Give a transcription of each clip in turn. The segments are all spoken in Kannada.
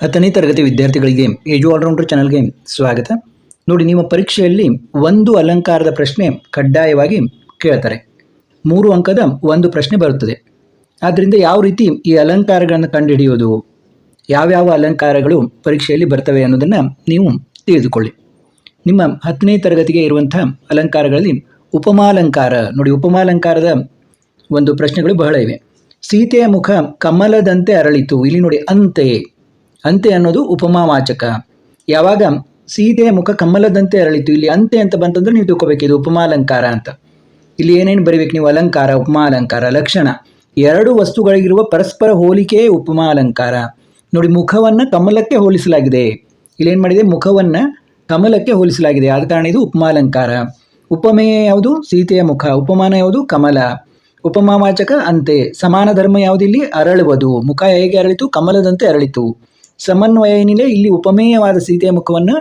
ಹತ್ತನೇ ತರಗತಿ ವಿದ್ಯಾರ್ಥಿಗಳಿಗೆ ಏಜು ಆಲ್ರೌಂಡರ್ ಚಾನಲ್ಗೆ ಸ್ವಾಗತ. ನೋಡಿ, ನಿಮ್ಮ ಪರೀಕ್ಷೆಯಲ್ಲಿ ಒಂದು ಅಲಂಕಾರದ ಪ್ರಶ್ನೆ ಕಡ್ಡಾಯವಾಗಿ ಕೇಳ್ತಾರೆ. ಮೂರು ಅಂಕದ ಒಂದು ಪ್ರಶ್ನೆ ಬರುತ್ತದೆ. ಆದ್ದರಿಂದ ಯಾವ ರೀತಿ ಈ ಅಲಂಕಾರಗಳನ್ನು ಕಂಡುಹಿಡಿಯೋದು ಯಾವ್ಯಾವ ಅಲಂಕಾರಗಳು ಪರೀಕ್ಷೆಯಲ್ಲಿ ಬರ್ತವೆ ಅನ್ನೋದನ್ನು ನೀವು ತಿಳಿದುಕೊಳ್ಳಿ. ನಿಮ್ಮ ಹತ್ತನೇ ತರಗತಿಗೆ ಇರುವಂಥ ಅಲಂಕಾರಗಳಲ್ಲಿ ಉಪಮಾಲಂಕಾರ. ನೋಡಿ, ಉಪಮಾಲಂಕಾರದ ಒಂದು ಪ್ರಶ್ನೆಗಳು ಬಹಳ ಇವೆ. ಸೀತೆಯ ಮುಖ ಕಮಲದಂತೆ ಅರಳಿತು. ಇಲ್ಲಿ ನೋಡಿ, ಅಂತೆ. ಅಂತೆ ಅನ್ನೋದು ಉಪಮಾವಾಚಕ. ಯಾವಾಗ ಸೀತೆಯ ಮುಖ ಕಮಲದಂತೆ ಅರಳಿತು, ಇಲ್ಲಿ ಅಂತೆ ಅಂತ ಬಂತಂದ್ರೆ ನೀವು ತಿಳ್ಕೊಬೇಕು, ಇದು ಉಪಮಾಲಂಕಾರ ಅಂತ. ಇಲ್ಲಿ ಏನೇನು ಬರೀಬೇಕು ನೀವು? ಅಲಂಕಾರ, ಉಪಮಾಲಂಕಾರ, ಲಕ್ಷಣ. ಎರಡು ವಸ್ತುಗಳಿಗಿರುವ ಪರಸ್ಪರ ಹೋಲಿಕೆಯೇ ಉಪಮಾಲಂಕಾರ. ನೋಡಿ, ಮುಖವನ್ನು ಕಮಲಕ್ಕೆ ಹೋಲಿಸಲಾಗಿದೆ. ಇಲ್ಲೇನು ಮಾಡಿದೆ? ಮುಖವನ್ನು ಕಮಲಕ್ಕೆ ಹೋಲಿಸಲಾಗಿದೆ. ಆದ ಕಾರಣ ಇದು? ಉಪಮಾಲಂಕಾರ. ಉಪಮೇಯ ಯಾವುದು? ಸೀತೆಯ ಮುಖ. ಉಪಮಾನ ಯಾವುದು? ಕಮಲ. ಉಪಮಾವಾಚಕ ಅಂತೆ. ಸಮಾನ ಧರ್ಮ ಯಾವುದಿಲ್ಲಿ ಅರಳುವುದು. ಮುಖ ಹೇಗೆ ಅರಳಿತು? ಕಮಲದಂತೆ ಅರಳಿತು. ಸಮನ್ವಯ ಏನಿಲ್ಲ ಇಲ್ಲಿ ಉಪಮೇಯವಾದ ಸೀತೆಯ ಮುಖವನ್ನು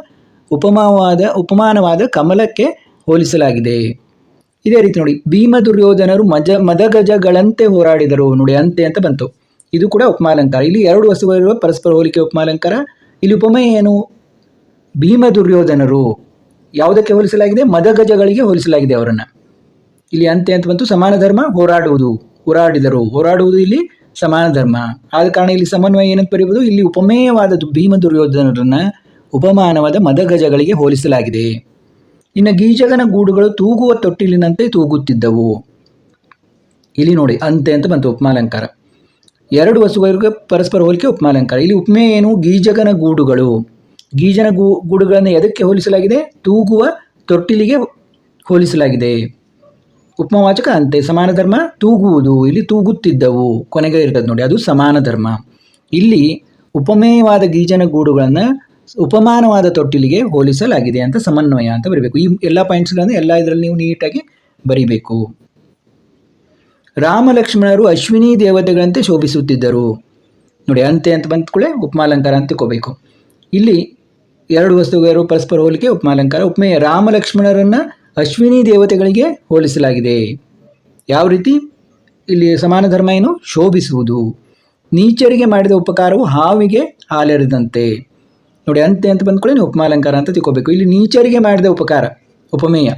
ಉಪಮಾವಾದ, ಉಪಮಾನವಾದ ಕಮಲಕ್ಕೆ ಹೋಲಿಸಲಾಗಿದೆ. ಇದೇ ರೀತಿ ನೋಡಿ, ಭೀಮ ದುರ್ಯೋಧನರು ಮಜ, ಮದಗಜಗಳಂತೆ ಹೋರಾಡಿದರು. ನೋಡಿ, ಅಂತೆ ಅಂತ ಬಂತು. ಇದು ಕೂಡ ಉಪಮಾಲಂಕಾರ. ಇಲ್ಲಿ ಎರಡು ವಸ್ತುಗಳಿರುವ ಪರಸ್ಪರ ಹೋಲಿಕೆ ಉಪಮಾಲಂಕಾರ. ಇಲ್ಲಿ ಉಪಮೇಯ ಏನು? ಭೀಮ ದುರ್ಯೋಧನರು. ಯಾವುದಕ್ಕೆ ಹೋಲಿಸಲಾಗಿದೆ? ಮದಗಜಗಳಿಗೆ ಹೋಲಿಸಲಾಗಿದೆ ಅವರನ್ನು. ಇಲ್ಲಿ ಅಂತೆ ಅಂತ ಬಂತು, ಸಮಾನ ಧರ್ಮ, ಹೋರಾಡುವುದು, ಹೋರಾಡಿದರು. ಹೋರಾಡುವುದು ಇಲ್ಲಿ ಸಮಾನ ಧರ್ಮ. ಆದ ಕಾರಣ ಇಲ್ಲಿ ಸಮನ್ವಯ ಏನಂತ ಬರೆಯುವುದು, ಇಲ್ಲಿ ಉಪಮೇಯವಾದದ್ದು ಭೀಮ ದುರ್ಯೋಧನರನ್ನ ಉಪಮಾನವಾದ ಮದಗಜಗಳಿಗೆ ಹೋಲಿಸಲಾಗಿದೆ. ಇನ್ನು ಗೀಜಗನ ಗೂಡುಗಳು ತೂಗುವ ತೊಟ್ಟಿಲಿನಂತೆ ತೂಗುತ್ತಿದ್ದವು. ಇಲ್ಲಿ ನೋಡಿ, ಅಂತೆ ಅಂತ ಬಂತು ಉಪಮಾಲಂಕಾರ. ಎರಡು ವಸ್ತುಗಳಿಗೆ ಪರಸ್ಪರ ಹೋಲಿಕೆ ಉಪಮಾಲಂಕಾರ. ಇಲ್ಲಿ ಉಪಮೇಯ ಏನು? ಗೀಜಗನ ಗೂಡುಗಳು. ಗೀಜನ ಗೂ, ಗೂಡುಗಳನ್ನು ಎದಕ್ಕೆ ಹೋಲಿಸಲಾಗಿದೆ? ತೂಗುವ ತೊಟ್ಟಿಲಿಗೆ ಹೋಲಿಸಲಾಗಿದೆ. ಉಪಮಾವಾಚಕ ಅಂತೆ ಸಮಾನ ಧರ್ಮ ತೂಗುವುದು. ಇಲ್ಲಿ ತೂಗುತ್ತಿದ್ದವು. ಕೊನೆಗೆ ಇರ್ತದೆ ನೋಡಿ, ಅದು ಸಮಾನ ಧರ್ಮ ಇಲ್ಲಿ ಉಪಮೇಯವಾದ ಗೀಜನ ಗೂಡುಗಳನ್ನು ಉಪಮಾನವಾದ ತೊಟ್ಟಿಲಿಗೆ ಹೋಲಿಸಲಾಗಿದೆ ಅಂತ ಸಮನ್ವಯ ಅಂತ ಬರೀಬೇಕು. ಈ ಎಲ್ಲ ಪಾಯಿಂಟ್ಸ್ಗಳನ್ನು ಎಲ್ಲ ಇದರಲ್ಲಿ ನೀವು ನೀಟಾಗಿ ಬರಿಬೇಕು. ರಾಮ ಲಕ್ಷ್ಮಣರು ಅಶ್ವಿನಿ ದೇವತೆಗಳಂತೆ ಶೋಭಿಸುತ್ತಿದ್ದರು. ನೋಡಿ, ಅಂತೆ ಅಂತ ಬಂದ್ಕೊಳ್ಳೆ ಉಪಮಾಲಂಕಾರ ಅಂತ ತಿಳ್ಕೋಬೇಕು ಇಲ್ಲಿ ಎರಡು ವಸ್ತುಗಳು, ಪರಸ್ಪರ ಹೋಲಿಕೆ, ಉಪಮಾಲಂಕಾರ. ಉಪಮೇಯ ರಾಮ ಲಕ್ಷ್ಮಣರನ್ನ ಅಶ್ವಿನಿ ದೇವತೆಗಳಿಗೆ ಹೋಲಿಸಲಾಗಿದೆ. ಯಾವ ರೀತಿ? ಇಲ್ಲಿ ಸಮಾನ ಧರ್ಮ ಏನು? ಶೋಭಿಸುವುದು. ನೀಚರಿಗೆ ಮಾಡಿದ ಉಪಕಾರವು ಹಾವಿಗೆ ಹಾಲೆರೆದಂತೆ. ನೋಡಿ ಅಂತೆ ಅಂತ ಬಂದ್ಕೊಳ್ಳಿ, ನೀವು ಉಪಮಾಲಂಕಾರ ಅಂತ ತಿಳ್ಕೋಬೇಕು. ಇಲ್ಲಿ ನೀಚರಿಗೆ ಮಾಡಿದ ಉಪಕಾರ, ಉಪಮೇಯ,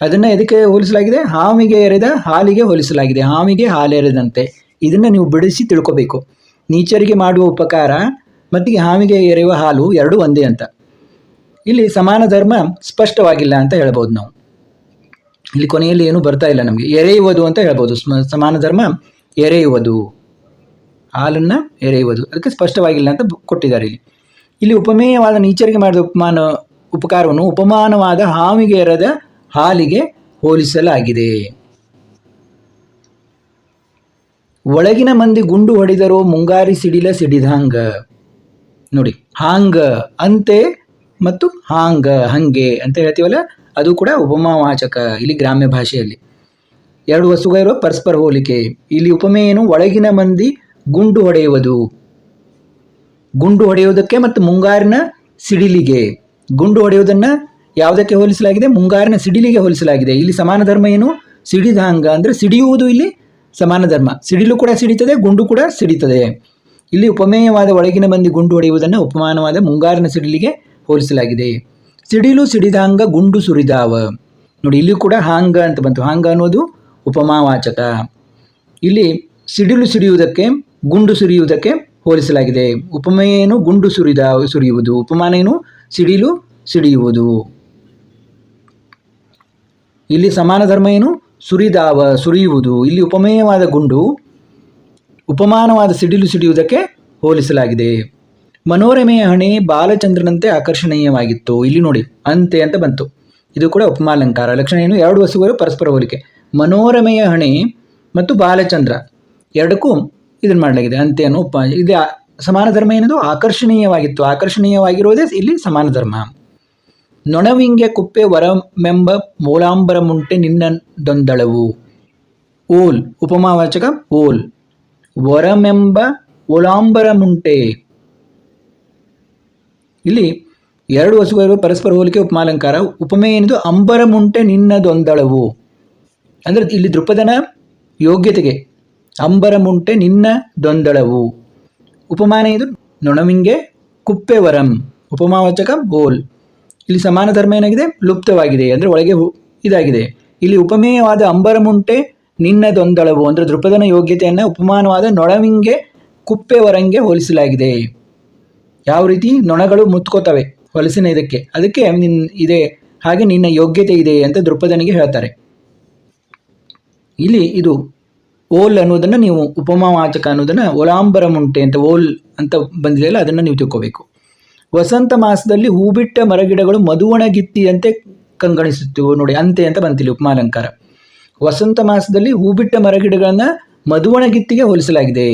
ಅದನ್ನು ಎದಕ್ಕೆ ಹೋಲಿಸಲಾಗಿದೆ? ಹಾವಿಗೆ ಎರೆದ ಹಾಲಿಗೆ ಹೋಲಿಸಲಾಗಿದೆ. ಹಾವಿಗೆ ಹಾಲೆರೆದಂತೆ. ಇದನ್ನು ನೀವು ಬಿಡಿಸಿ ತಿಳ್ಕೋಬೇಕು. ನೀಚರಿಗೆ ಮಾಡುವ ಉಪಕಾರ ಮತ್ತು ಹಾವಿಗೆ ಎರೆಯುವ ಹಾಲು ಎರಡೂ ಒಂದೇ ಅಂತ. ಇಲ್ಲಿ ಸಮಾನ ಧರ್ಮ ಸ್ಪಷ್ಟವಾಗಿಲ್ಲ ಅಂತ ಹೇಳ್ಬೋದು ನಾವು. ಇಲ್ಲಿ ಕೊನೆಯಲ್ಲಿ ಏನು ಬರ್ತಾ ಇಲ್ಲ ನಮಗೆ. ಎರೆಯುವುದು ಅಂತ ಹೇಳ್ಬೋದು. ಸ್ಮ- ಸಮಾನ ಧರ್ಮ ಎರೆಯುವುದು. ಹಾಲನ್ನು ಎರೆಯುವುದು. ಅದಕ್ಕೆ ಸ್ಪಷ್ಟವಾಗಿಲ್ಲ ಅಂತ ಕೊಟ್ಟಿದ್ದಾರೆ ಇಲ್ಲಿ. ಇಲ್ಲಿ ಉಪಮೇಯವಾದ ನೀಚರಿಗೆ ಮಾಡಿದ ಉಪಮಾನ, ಉಪಕಾರವನ್ನು ಉಪಮಾನವಾದ ಹಾವಿಗೆ ಎರದ ಹಾಲಿಗೆ ಹೋಲಿಸಲಾಗಿದೆ. ಒಳಗಿನ ಮಂದಿ ಗುಂಡು ಹೊಡೆದರೋ ಮುಂಗಾರಿ ಸಿಡಿಲ ಸಿಡಿದಾಂಗ. ನೋಡಿ, ಹಾಂಗ, ಅಂತೆ ಮತ್ತು ಹಾಂಗ, ಹಂಗೆ ಅಂತ ಹೇಳ್ತೀವಲ್ಲ ಅದು ಕೂಡ ಉಪಮಾವಾಚಕ ಇಲ್ಲಿ ಗ್ರಾಮ್ಯ ಭಾಷೆಯಲ್ಲಿ. ಎರಡು ವಸ್ತುಗಳಿರುವ ಪರಸ್ಪರ ಹೋಲಿಕೆ. ಇಲ್ಲಿ ಉಪಮೇಯ ಏನು? ಒಳಗಿನ ಮಂದಿ ಗುಂಡು ಹೊಡೆಯುವುದು. ಗುಂಡು ಹೊಡೆಯುವುದಕ್ಕೆ ಮತ್ತು ಮುಂಗಾರಿನ ಸಿಡಿಲಿಗೆ. ಗುಂಡು ಹೊಡೆಯುವುದನ್ನು ಯಾವುದಕ್ಕೆ ಹೋಲಿಸಲಾಗಿದೆ? ಮುಂಗಾರಿನ ಸಿಡಿಲಿಗೆ ಹೋಲಿಸಲಾಗಿದೆ. ಇಲ್ಲಿ ಸಮಾನ ಧರ್ಮ ಏನು? ಸಿಡಿದಾಂಗ. ಅಂದರೆ ಸಿಡಿಯುವುದು ಇಲ್ಲಿ ಸಮಾನ ಧರ್ಮ. ಸಿಡಿಲು ಕೂಡ ಸಿಡಿತದೆ, ಗುಂಡು ಕೂಡ ಸಿಡಿತದೆ. ಇಲ್ಲಿ ಉಪಮೇಯವಾದ ಒಳಗಿನ ಮಂದಿ ಗುಂಡು ಹೊಡೆಯುವುದನ್ನು ಉಪಮಾನವಾದ ಮುಂಗಾರಿನ ಸಿಡಿಲಿಗೆ ಹೋಲಿಸಲಾಗಿದೆ. ಸಿಡಿಲು ಸಿಡಿದಾಂಗ ಗುಂಡು ಸುರಿದಾವ. ನೋಡಿ, ಇಲ್ಲಿ ಕೂಡ ಹಾಂಗ ಅಂತ ಬಂತು. ಹಾಂಗ ಅನ್ನೋದು ಉಪಮಾವಾಚಕ. ಇಲ್ಲಿ ಸಿಡಿಲು ಸಿಡಿಯುವುದಕ್ಕೆ ಗುಂಡು ಸುರಿಯುವುದಕ್ಕೆ ಹೋಲಿಸಲಾಗಿದೆ. ಉಪಮೇಯ ಏನು ಗುಂಡು ಸುರಿದ, ಸುರಿಯುವುದು? ಉಪಮಾನ ಏನು? ಸಿಡಿಲು ಸಿಡಿಯುವುದು. ಇಲ್ಲಿ ಸಮಾನ ಧರ್ಮ ಏನು? ಸುರಿದಾವ, ಸುರಿಯುವುದು. ಇಲ್ಲಿ ಉಪಮೇಯವಾದ ಗುಂಡು ಉಪಮಾನವಾದ ಸಿಡಿಲು ಸಿಡಿಯುವುದಕ್ಕೆ ಹೋಲಿಸಲಾಗಿದೆ. ಮನೋರಮೆಯ ಹಣೆ ಬಾಲಚಂದ್ರನಂತೆ ಆಕರ್ಷಣೀಯವಾಗಿತ್ತು. ಇಲ್ಲಿ ನೋಡಿ, ಅಂತೆ ಅಂತ ಬಂತು. ಇದು ಕೂಡ ಉಪಮಾಲಂಕಾರ. ಲಕ್ಷಣ ಏನು? ಎರಡು ವಸ್ತುಗಳು, ಪರಸ್ಪರ ಹೋಲಿಕೆ. ಮನೋರಮೆಯ ಹಣೆ ಮತ್ತು ಬಾಲಚಂದ್ರ. ಎರಡಕ್ಕೂ ಇದನ್ನು ಮಾಡಲಾಗಿದೆ. ಅಂತೆ ಅನ್ನೋ ಉಪ ಇದು ಸಮಾನ ಧರ್ಮ ಏನದು? ಆಕರ್ಷಣೀಯವಾಗಿತ್ತು. ಆಕರ್ಷಣೀಯವಾಗಿರುವುದೇ ಇಲ್ಲಿ ಸಮಾನ ಧರ್ಮ. ನೊಣವಿಂಗೆ ಕುಪ್ಪೆ ವರಮೆಂಬ ಮೂಲಾಂಬರ ಮುಂಟೆ ನಿನ್ನದೊಂದಳವು. ಓಲ್, ಉಪಮಾವಾಚಕ ಓಲ್. ವರಮೆಂಬ ಓಲಾಂಬರ ಮುಂಟೆ ಇಲ್ಲಿ ಎರಡು ವಸ್ತುಗಳು ಪರಸ್ಪರ ಹೋಲಿಕೆ, ಉಪಮಾಲಂಕಾರ. ಉಪಮೆ ಏನಿದು? ಅಂಬರ ಮುಂಟೆ ನಿನ್ನದೊಂದಳವು. ಅಂದರೆ ಇಲ್ಲಿ ದೃಪದನ ಯೋಗ್ಯತೆಗೆ. ಅಂಬರ ಮುಂಟೆ ನಿನ್ನ ದೊಂದಳವು ಉಪಮಾನ ಇದು ನೊಣವಿಂಗೆ ಕುಪ್ಪೆವರಂ. ಉಪಮಾವಚಕ ಬೋಲ್ ಇಲ್ಲಿ ಸಮಾನ ಧರ್ಮ ಏನಾಗಿದೆ? ಲುಪ್ತವಾಗಿದೆ. ಅಂದರೆ ಒಳಗೆ ಇದಾಗಿದೆ. ಇಲ್ಲಿ ಉಪಮೇಯವಾದ ಅಂಬರಮುಂಟೆ ನಿನ್ನದೊಂದಳವು. ಅಂದರೆ ದೃಪದನ ಯೋಗ್ಯತೆಯನ್ನು ಉಪಮಾನವಾದ ನೊಣವಿಂಗೆ ಕುಪ್ಪೆವರಂಗೆ ಹೋಲಿಸಲಾಗಿದೆ. ಯಾವ ರೀತಿ ನೊಣಗಳು ಮುತ್ಕೋತವೆ ಹೊಲಸಿನ ಇದಕ್ಕೆ. ಅದಕ್ಕೆ ನಿನ್ ಇದೆ, ಹಾಗೆ ನಿನ್ನ ಯೋಗ್ಯತೆ ಇದೆ ಅಂತ ದೃಪದನಿಗೆ ಹೇಳ್ತಾರೆ. ಇಲ್ಲಿ ಇದು ಓಲ್ ಅನ್ನೋದನ್ನು ನೀವು ಉಪಮಾವಾಚಕ ಅನ್ನೋದನ್ನು ಓಲಾಂಬರ ಮುಂಟೆ ಅಂತ ಓಲ್ ಅಂತ ಬಂದಿದೆಯಲ್ಲ, ಅದನ್ನು ನೀವು ತಿಳ್ಕೋಬೇಕು. ವಸಂತ ಮಾಸದಲ್ಲಿ ಹೂಬಿಟ್ಟ ಮರಗಿಡಗಳು ಮಧುವಣಗಿತ್ತಿಯಂತೆ ಕಂಗಣಿಸುತ್ತಿವು ನೋಡಿ, ಅಂತೆ ಅಂತ ಬಂತಿಲ್ಲ ಉಪಮಾಲಂಕಾರ. ವಸಂತ ಮಾಸದಲ್ಲಿ ಹೂಬಿಟ್ಟ ಮರಗಿಡಗಳನ್ನು ಮಧುವಣಗಿತ್ತಿಗೆ ಹೋಲಿಸಲಾಗಿದೆ.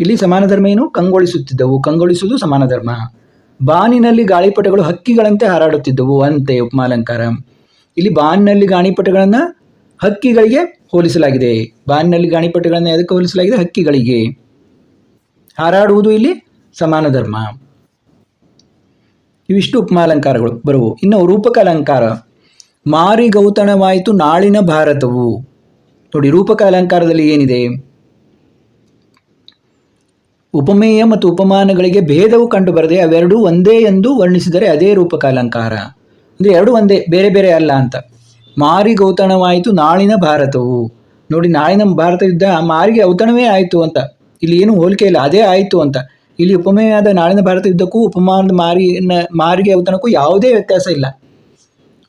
ಇಲ್ಲಿ ಸಮಾನ ಧರ್ಮ ಏನು? ಕಂಗೊಳಿಸುತ್ತಿದ್ದವು. ಕಂಗೊಳಿಸುವುದು ಸಮಾನ ಧರ್ಮ. ಬಾನಿನಲ್ಲಿ ಗಾಳಿಪಟಗಳು ಹಕ್ಕಿಗಳಂತೆ ಹಾರಾಡುತ್ತಿದ್ದವು ಅಂತೆ ಉಪಮಾಲಂಕಾರ. ಇಲ್ಲಿ ಬಾನಿನಲ್ಲಿ ಗಾಣಿಪಟಗಳನ್ನು ಹಕ್ಕಿಗಳಿಗೆ ಹೋಲಿಸಲಾಗಿದೆ. ಬಾನಿನಲ್ಲಿ ಗಾಣಿಪಟಗಳನ್ನು ಎದಕ್ಕೆ ಹೋಲಿಸಲಾಗಿದೆ? ಹಕ್ಕಿಗಳಿಗೆ. ಹಾರಾಡುವುದು ಇಲ್ಲಿ ಸಮಾನ ಧರ್ಮ. ಇವಿಷ್ಟು ಉಪಮಾಲಂಕಾರಗಳು. ಬರುವು ಇನ್ನು ರೂಪಕ ಅಲಂಕಾರ ಮಾರಿ ಗೌತಣವಾಯಿತು ನಾಳಿನ ಭಾರತವು. ನೋಡಿ ರೂಪಕ ಅಲಂಕಾರದಲ್ಲಿ ಏನಿದೆ? ಉಪಮೇಯ ಮತ್ತು ಉಪಮಾನಗಳಿಗೆ ಭೇದವು ಕಂಡುಬರದೆ ಅವೆರಡೂ ಒಂದೇ ಎಂದು ವರ್ಣಿಸಿದರೆ ಅದೇ ರೂಪಕ ಅಲಂಕಾರ ಅಂದರೆ ಎರಡು ಒಂದೇ, ಬೇರೆ ಬೇರೆ ಅಲ್ಲ ಅಂತ. ಮಾರಿ ಗೌತಣವಾಯಿತು ನಾಳಿನ ಭಾರತವು. ನೋಡಿ, ನಾಳಿನ ಭಾರತ ಯುದ್ಧ ಮಾರಿಗೆ ಔತಣವೇ ಆಯಿತು ಅಂತ. ಇಲ್ಲಿ ಏನು ಹೋಲಿಕೆ ಇಲ್ಲ, ಅದೇ ಆಯಿತು ಅಂತ. ಇಲ್ಲಿ ಉಪಮೇಯಾದ ನಾಳಿನ ಭಾರತ ಯುದ್ಧಕ್ಕೂ ಉಪಮಾನದ ಮಾರಿನ, ಮಾರಿಗೆ ಔತಣಕ್ಕೂ ಯಾವುದೇ ವ್ಯತ್ಯಾಸ ಇಲ್ಲ.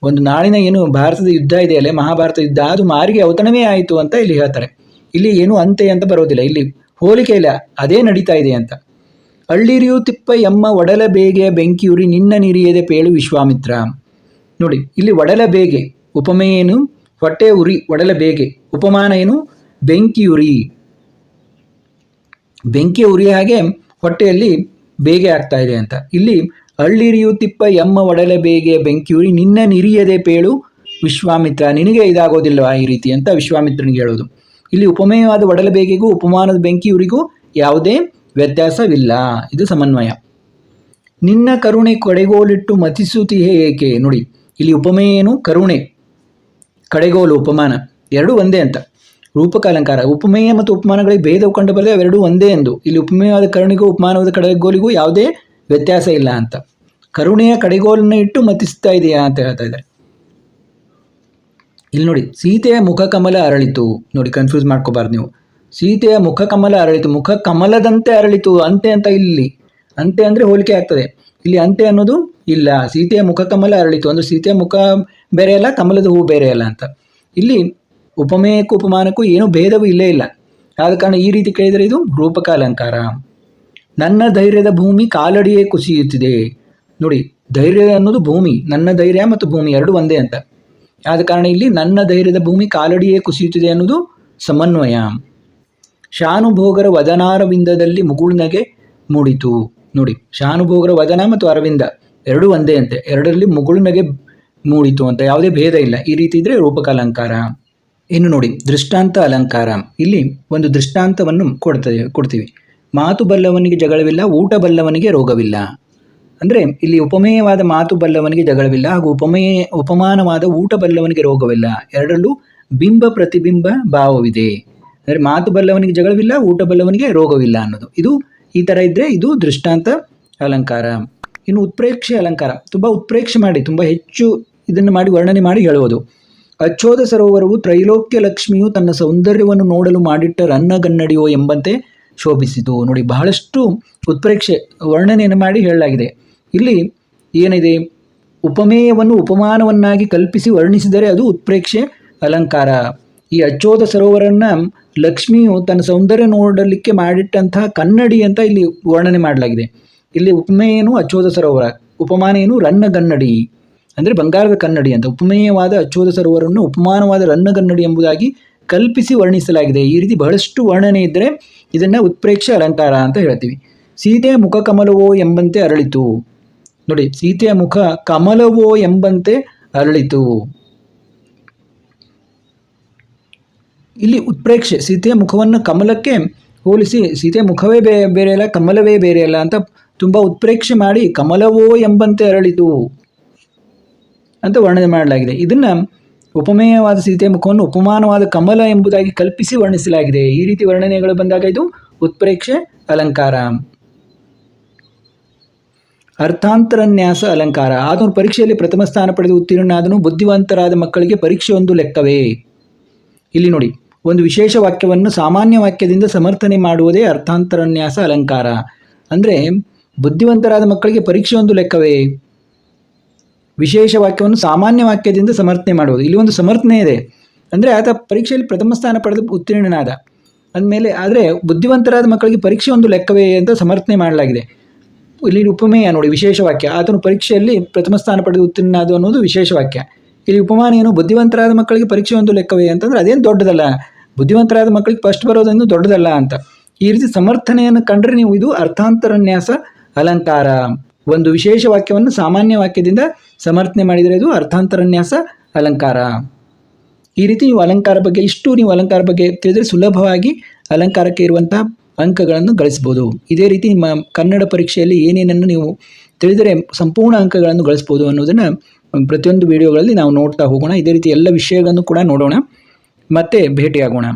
ಒಂದು ನಾಳಿನ ಏನು ಭಾರತದ ಯುದ್ಧ ಇದೆಯಲ್ಲ ಮಹಾಭಾರತ ಯುದ್ಧ, ಅದು ಮಾರಿಗೆ ಔತಣವೇ ಆಯಿತು ಅಂತ ಇಲ್ಲಿ ಹೇಳ್ತಾರೆ. ಇಲ್ಲಿ ಏನು ಅಂತೆ ಅಂತ ಬರೋದಿಲ್ಲ. ಇಲ್ಲಿ ಹೋಲಿಕೆ ಇಲ್ಲ, ಅದೇ ನಡೀತಾ ಇದೆ ಅಂತ. ಅಳ್ಳಿರಿಯು ತಿಪ್ಪ ಎಮ್ಮ ಒಡಲ ಬೇಗೆಯ ಬೆಂಕಿಯುರಿ ನಿನ್ನ ನಿರಿಯದೆ ಪೇಳು ವಿಶ್ವಾಮಿತ್ರ. ನೋಡಿ, ಇಲ್ಲಿ ಒಡಲ ಬೇಗೆ ಏನು? ಹೊಟ್ಟೆ ಉರಿ, ಒಡಲ ಬೇಗೆ, ಉಪಮಾನ ಏನು? ಬೆಂಕಿಯುರಿ. ಬೆಂಕಿಯ ಉರಿ ಹಾಗೆ ಹೊಟ್ಟೆಯಲ್ಲಿ ಬೇಗೆ ಆಗ್ತಾ ಇದೆ ಅಂತ. ಇಲ್ಲಿ ಅಳ್ಳಿರಿಯು ತಿಪ್ಪ ಎಮ್ಮ ಒಡಲ ಬೇಗೆಯ ಬೆಂಕಿಯುರಿ ನಿನ್ನ ನಿರಿಯದೆ ಪೇಳು ವಿಶ್ವಾಮಿತ್ರ. ನಿನಗೆ ಇದಾಗೋದಿಲ್ಲವಾ ಈ ರೀತಿ ಅಂತ ವಿಶ್ವಾಮಿತ್ರನಿಗೆ ಹೇಳೋದು. ಇಲ್ಲಿ ಉಪಮೇಯವಾದ ಒಡಲ ಬೇಗೆಗೂ ಉಪಮಾನದ ಬೆಂಕಿಯವರಿಗೂ ಯಾವುದೇ ವ್ಯತ್ಯಾಸವಿಲ್ಲ. ಇದು ಸಮನ್ವಯ. ನಿನ್ನ ಕರುಣೆ ಕಡೆಗೋಲಿಟ್ಟು ಮತಿಸುತ್ತೀಯೇ ಏಕೆ? ನೋಡಿ, ಇಲ್ಲಿ ಉಪಮೇಯ ಏನು? ಕರುಣೆ, ಕಡೆಗೋಲು, ಉಪಮಾನ. ಎರಡೂ ಒಂದೇ ಅಂತ. ರೂಪಕ ಅಲಂಕಾರ ಉಪಮೇಯ ಮತ್ತು ಉಪಮಾನಗಳಿಗೆ ಭೇದವು ಕಂಡು ಬರದೆ ಅವೆರಡೂ ಒಂದೇ ಎಂದು. ಇಲ್ಲಿ ಉಪಮೇಯವಾದ ಕರುಣಿಗೂ ಉಪಮಾನವಾದ ಕಡೆಗೋಲಿಗೂ ಯಾವುದೇ ವ್ಯತ್ಯಾಸ ಇಲ್ಲ ಅಂತ. ಕರುಣೆಯ ಕಡೆಗೋಲನ್ನು ಇಟ್ಟು ಮತಿಸ್ತಾ ಇದೆಯಾ ಅಂತ ಹೇಳ್ತಾ ಇದ್ದಾರೆ. ಇಲ್ಲಿ ನೋಡಿ, ಸೀತೆಯ ಮುಖ ಕಮಲ ಅರಳಿತು. ನೋಡಿ ಕನ್ಫ್ಯೂಸ್ ಮಾಡ್ಕೋಬಾರ್ದು ನೀವು. ಸೀತೆಯ ಮುಖ ಕಮಲ ಅರಳಿತು. ಮುಖ ಕಮಲದಂತೆ ಅರಳಿತು. ಅಂತೆ ಅಂತ ಇಲ್ಲಿ. ಅಂತೆ ಅಂದರೆ ಹೋಲಿಕೆ ಆಗ್ತದೆ. ಇಲ್ಲಿ ಅಂತೆ ಅನ್ನೋದು ಇಲ್ಲ. ಸೀತೆಯ ಮುಖ ಕಮಲ ಅರಳಿತು. ಅಂದ್ರೆ ಸೀತೆಯ ಮುಖ ಬೇರೆ ಅಲ್ಲ, ಕಮಲದ ಹೂ ಬೇರೆ ಅಲ್ಲ ಅಂತ. ಇಲ್ಲಿ ಉಪಮೇಯಕ್ಕೂ ಉಪಮಾನಕ್ಕೂ ಏನೂ ಭೇದವೂ ಇಲ್ಲೇ ಇಲ್ಲ. ಆದ ಕಾರಣ ಈ ರೀತಿ ಕೇಳಿದರೆ ಇದು ರೂಪಕ ಅಲಂಕಾರ ನನ್ನ ಧೈರ್ಯದ ಭೂಮಿ ಕಾಲಡಿಯೇ ಕುಸಿಯುತ್ತಿದೆ. ನೋಡಿ, ಧೈರ್ಯ ಅನ್ನೋದು ಭೂಮಿ. ನನ್ನ ಧೈರ್ಯ ಮತ್ತು ಭೂಮಿ ಎರಡು ಒಂದೇ ಅಂತ. ಆದ ಕಾರಣ ಇಲ್ಲಿ ನನ್ನ ಧೈರ್ಯದ ಭೂಮಿ ಕಾಲಡಿಯೇ ಕುಸಿಯುತ್ತಿದೆ ಅನ್ನೋದು ಸಮನ್ವಯ. ಶಾನುಭೋಗರ ವದನಾರವಿಂದದಲ್ಲಿ ಮುಗುಳ್ನಗೆ ಮೂಡಿತು. ನೋಡಿ, ಶಾನುಭೋಗರ ವದನ ಮತ್ತು ಅರವಿಂದ ಎರಡೂ ಒಂದೇ ಅಂತೆ. ಎರಡರಲ್ಲಿ ಮುಗುಳ್ನಗೆ ಮೂಡಿತು ಅಂತ ಯಾವುದೇ ಭೇದ ಇಲ್ಲ. ಈ ರೀತಿ ಇದ್ರೆ ರೂಪಕ ಅಲಂಕಾರ ಇನ್ನು ನೋಡಿ, ದೃಷ್ಟಾಂತ ಅಲಂಕಾರ. ಇಲ್ಲಿ ಒಂದು ದೃಷ್ಟಾಂತವನ್ನು ಕೊಡ್ತೇವೆ ಕೊಡ್ತೀವಿ. ಮಾತು ಬಲ್ಲವನಿಗೆ ಜಗಳವಿಲ್ಲ, ಊಟ ಬಲ್ಲವನಿಗೆ ರೋಗವಿಲ್ಲ. ಅಂದರೆ ಇಲ್ಲಿ ಉಪಮೇಯವಾದ ಮಾತು ಬಲ್ಲವನಿಗೆ ಜಗಳವಿಲ್ಲ ಹಾಗೂ ಉಪಮೇಯ ಉಪಮಾನವಾದ ಊಟ ಬಲ್ಲವನಿಗೆ ರೋಗವಿಲ್ಲ. ಎರಡರಲ್ಲೂ ಬಿಂಬ ಪ್ರತಿಬಿಂಬ ಭಾವವಿದೆ. ಅಂದರೆ ಮಾತು ಬಲ್ಲವನಿಗೆ ಜಗಳವಿಲ್ಲ, ಊಟ ಬಲ್ಲವನಿಗೆ ರೋಗವಿಲ್ಲ ಅನ್ನೋದು. ಇದು ಈ ಥರ ಇದ್ದರೆ ಇದು ದೃಷ್ಟಾಂತ ಅಲಂಕಾರ. ಇನ್ನು ಉತ್ಪ್ರೇಕ್ಷೆ ಅಲಂಕಾರ. ತುಂಬ ಉತ್ಪ್ರೇಕ್ಷೆ ಮಾಡಿ, ತುಂಬ ಹೆಚ್ಚು ಇದನ್ನು ಮಾಡಿ, ವರ್ಣನೆ ಮಾಡಿ ಹೇಳುವುದು. ಅಚ್ಚೋದ ಸರೋವರವು ತ್ರೈಲೋಕ್ಯ ಲಕ್ಷ್ಮಿಯು ತನ್ನ ಸೌಂದರ್ಯವನ್ನು ನೋಡಲು ಮಾಡಿಟ್ಟ ರನ್ನಗನ್ನಡಿಯೋ ಎಂಬಂತೆ ಶೋಭಿಸಿತು. ನೋಡಿ, ಬಹಳಷ್ಟು ಉತ್ಪ್ರೇಕ್ಷೆ, ವರ್ಣನೆಯನ್ನು ಮಾಡಿ ಹೇಳಲಾಗಿದೆ. ಇಲ್ಲಿ ಏನಿದೆ? ಉಪಮೇಯವನ್ನು ಉಪಮಾನವನ್ನಾಗಿ ಕಲ್ಪಿಸಿ ವರ್ಣಿಸಿದರೆ ಅದು ಉತ್ಪ್ರೇಕ್ಷೆ, ಅಲಂಕಾರ. ಈ ಅಚ್ಚೋದ ಸರೋವರನ್ನ ಲಕ್ಷ್ಮಿಯು ತನ್ನ ಸೌಂದರ್ಯ ನೋಡಲಿಕ್ಕೆ ಮಾಡಿಟ್ಟಂತಹ ಕನ್ನಡಿ ಅಂತ ಇಲ್ಲಿ ವರ್ಣನೆ ಮಾಡಲಾಗಿದೆ. ಇಲ್ಲಿ ಉಪಮೇಯನು ಅಚ್ಚೋದ ಸರೋವರ ಉಪಮಾನ ಏನು ರನ್ನಗನ್ನಡಿ. ಅಂದರೆ ಬಂಗಾರದ ಕನ್ನಡಿ ಅಂತ. ಉಪಮೇಯವಾದ ಅಚ್ಚೋದ ಸರೋವರವನ್ನು ಉಪಮಾನವಾದ ರನ್ನಗನ್ನಡಿ ಎಂಬುದಾಗಿ ಕಲ್ಪಿಸಿ ವರ್ಣಿಸಲಾಗಿದೆ. ಈ ರೀತಿ ಬಹಳಷ್ಟು ವರ್ಣನೆ ಇದ್ದರೆ ಇದನ್ನು ಉತ್ಪ್ರೇಕ್ಷೆ, ಅಲಂಕಾರ ಅಂತ ಹೇಳ್ತೀವಿ. ಸೀತೆ ಮುಖ ಕಮಲವೋ ಎಂಬಂತೆ ಅರಳಿತು. ನೋಡಿ, ಸೀತೆಯ ಮುಖ ಕಮಲವೋ ಎಂಬಂತೆ ಅರಳಿತು. ಇಲ್ಲಿ ಉತ್ಪ್ರೇಕ್ಷೆ, ಸೀತೆಯ ಮುಖವನ್ನು ಕಮಲಕ್ಕೆ ಹೋಲಿಸಿ, ಸೀತೆಯ ಮುಖವೇ ಬೇ, ಬೇರೆ ಅಲ್ಲ, ಕಮಲವೇ ಬೇರೆ ಅಲ್ಲ ಅಂತ ತುಂಬ ಉತ್ಪ್ರೇಕ್ಷೆ ಮಾಡಿ, ಕಮಲವೋ ಎಂಬಂತೆ ಅರಳಿತು ಅಂತ ವರ್ಣನೆ ಮಾಡಲಾಗಿದೆ. ಇದನ್ನು ಉಪಮೇಯವಾದ ಸೀತೆಯ ಮುಖವನ್ನು ಉಪಮಾನವಾದ ಕಮಲ ಎಂಬುದಾಗಿ ಕಲ್ಪಿಸಿ ವರ್ಣಿಸಲಾಗಿದೆ. ಈ ರೀತಿ ವರ್ಣನೆಗಳು ಬಂದಾಗ ಇದು ಉತ್ಪ್ರೇಕ್ಷೆ, ಅಲಂಕಾರ. ಅರ್ಥಾಂತರನ್ಯಾಸ ಅಲಂಕಾರ. ಆತನು ಪರೀಕ್ಷೆಯಲ್ಲಿ ಪ್ರಥಮ ಸ್ಥಾನ ಪಡೆದು ಉತ್ತೀರ್ಣನಾದನು ಬುದ್ಧಿವಂತರಾದ ಮಕ್ಕಳಿಗೆ ಪರೀಕ್ಷೆ ಒಂದು ಲೆಕ್ಕವೇ. ಇಲ್ಲಿ ನೋಡಿ, ಒಂದು ವಿಶೇಷ ವಾಕ್ಯವನ್ನು ಸಾಮಾನ್ಯ ವಾಕ್ಯದಿಂದ ಸಮರ್ಥನೆ ಮಾಡುವುದೇ ಅರ್ಥಾಂತರನ್ಯಾಸ ಅಲಂಕಾರ. ಅಂದರೆ, ಬುದ್ಧಿವಂತರಾದ ಮಕ್ಕಳಿಗೆ ಪರೀಕ್ಷೆ ಒಂದು ಲೆಕ್ಕವೇ. ವಿಶೇಷ ವಾಕ್ಯವನ್ನು ಸಾಮಾನ್ಯ ವಾಕ್ಯದಿಂದ ಸಮರ್ಥನೆ ಮಾಡುವುದು. ಇಲ್ಲಿ ಒಂದು ಸಮರ್ಥನೆ ಇದೆ. ಅಂದರೆ, ಆತ ಪರೀಕ್ಷೆಯಲ್ಲಿ ಪ್ರಥಮ ಸ್ಥಾನ ಪಡೆದು ಉತ್ತೀರ್ಣನಾದ. ಅಂದಮೇಲೆ, ಆದರೆ, ಬುದ್ಧಿವಂತರಾದ ಮಕ್ಕಳಿಗೆ ಪರೀಕ್ಷೆ ಒಂದು ಲೆಕ್ಕವೇ ಅಂತ ಸಮರ್ಥನೆ ಮಾಡಲಾಗಿದೆ. ಇಲ್ಲಿ ಉಪಮೇಯ ನೋಡಿ, ವಿಶೇಷ ವಾಕ್ಯ. ಆತನು ಪರೀಕ್ಷೆಯಲ್ಲಿ ಪ್ರಥಮ ಸ್ಥಾನ ಪಡೆದು ಉತ್ತೀರ್ಣನಾದ ಅನ್ನೋದು ವಿಶೇಷ ವಾಕ್ಯ. ಇಲ್ಲಿ ಉಪಮಾನ ಏನು ಬುದ್ಧಿವಂತರಾದ ಮಕ್ಕಳಿಗೆ ಪರೀಕ್ಷೆ ಒಂದು ಲೆಕ್ಕವೇ ಅಂತಂದ್ರೆ ಅದೇನು ದೊಡ್ಡದಲ್ಲ. ಬುದ್ಧಿವಂತರಾದ ಮಕ್ಕಳಿಗೆ ಫಸ್ಟ್ ಬರೋದನ್ನು ದೊಡ್ಡದಲ್ಲ ಅಂತ. ಈ ರೀತಿ ಸಮರ್ಥನೆಯನ್ನು ಕಂಡ್ರೆ ನೀವು ಇದು ಅರ್ಥಾಂತರನ್ಯಾಸ, ಅಲಂಕಾರ. ಒಂದು ವಿಶೇಷ ವಾಕ್ಯವನ್ನು ಸಾಮಾನ್ಯ ವಾಕ್ಯದಿಂದ ಸಮರ್ಥನೆ ಮಾಡಿದರೆ ಇದು ಅರ್ಥಾಂತರನ್ಯಾಸ, ಅಲಂಕಾರ. ಈ ರೀತಿ ನೀವು ಅಲಂಕಾರ ಬಗ್ಗೆ, ಇಷ್ಟು ನೀವು ಅಲಂಕಾರ ಬಗ್ಗೆ ತಿಳಿದರೆ ಸುಲಭವಾಗಿ ಅಲಂಕಾರಕ್ಕೆ ಇರುವಂಥ ಅಂಕಗಳನ್ನು ಗಳಿಸ್ಬೋದು ಇದೇ ರೀತಿ ನಿಮ್ಮ ಕನ್ನಡ ಪರೀಕ್ಷೆಯಲ್ಲಿ ಏನೇನನ್ನು ನೀವು ತಿಳಿದರೆ ಸಂಪೂರ್ಣ ಅಂಕಗಳನ್ನು ಗಳಿಸ್ಬೋದು ಅನ್ನೋದನ್ನು ಪ್ರತಿಯೊಂದು ವಿಡಿಯೋಗಳಲ್ಲಿ ನಾವು ನೋಡ್ತಾ ಹೋಗೋಣ. ಇದೇ ರೀತಿ ಎಲ್ಲ ವಿಷಯಗಳನ್ನು ಕೂಡ ನೋಡೋಣ. ಮತ್ತೆ ಭೇಟಿಯಾಗೋಣ.